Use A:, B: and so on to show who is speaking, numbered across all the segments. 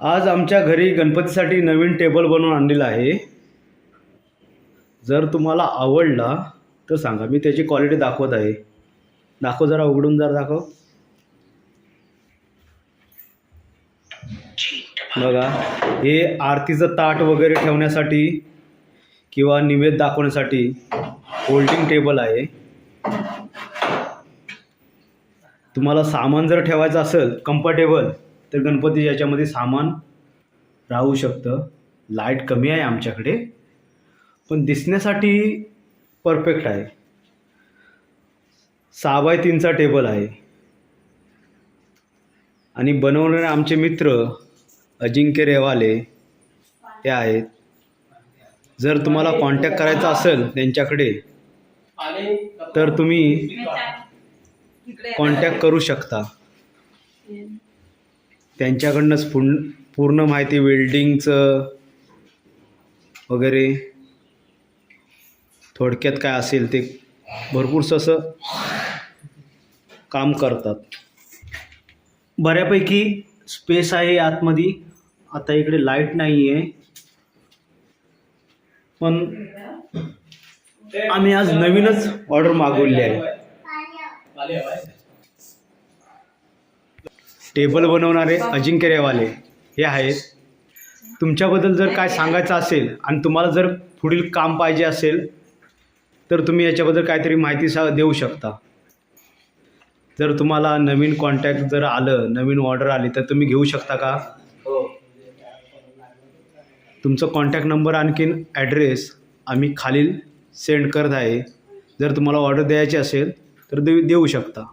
A: आज आमच्या घरी गणपतीसाठी नवीन टेबल बनवून आणलेला आहे. जर तुम्हाला आवडला तर सांगा मी त्याची क्वालिटी दाखवत आहे. दाखव जरा उघडून जरा दाखव. बघा हे आरतीचं ताट वगैरे ठेवण्यासाठी किंवा निवेद दाखवण्यासाठी होल्डिंग टेबल आहे. तुम्हाला सामान जर ठेवायचं असेल कम्फर्टेबल तर गणपती याच्यामध्ये सामान राहू शकतं. लाइट कमी आहे आमच्याकडे. पण दिसण्यासाठी परफेक्ट आहे. सहा बाय तीनचा टेबल आहे. आणि बनवणारे आमचे मित्र अजिंक्य रेवाले हे आहेत. जर तुम्हाला कॉन्टॅक्ट करायचा असेल त्यांच्याकडे तर तुम्ही कॉन्टॅक्ट करू शकता. त्यांच्याकडनंच पूर्ण पूर्ण माहिती वेल्डिंगचं वगैरे. थोडक्यात काय असेल ते भरपूरसं असं काम करतात. बऱ्यापैकी स्पेस आहे आतमध्ये. आता इकडे लाइट नाही आहे पण आम्ही आज नवीनच ऑर्डर मागवली आहे. टेबल बनवणारे अजिंक्य रेवाले हे आहेत. तुमच्याबद्दल जर काय सांगायचं असेल आणि तुम्हाला जर पुढील काम पाहिजे असेल तर तुम्ही याच्याबद्दल काहीतरी माहिती सा देऊ शकता. जर तुम्हाला नवीन कॉन्टॅक्ट जर आलं नवीन ऑर्डर आली तर तुम्ही घेऊ शकता का? तुमचं कॉन्टॅक्ट नंबर आणखीन ॲड्रेस आम्ही खालील सेंड करत आहे. जर तुम्हाला ऑर्डर द्यायची असेल तर देऊ देऊ शकता.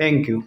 A: थँक्यू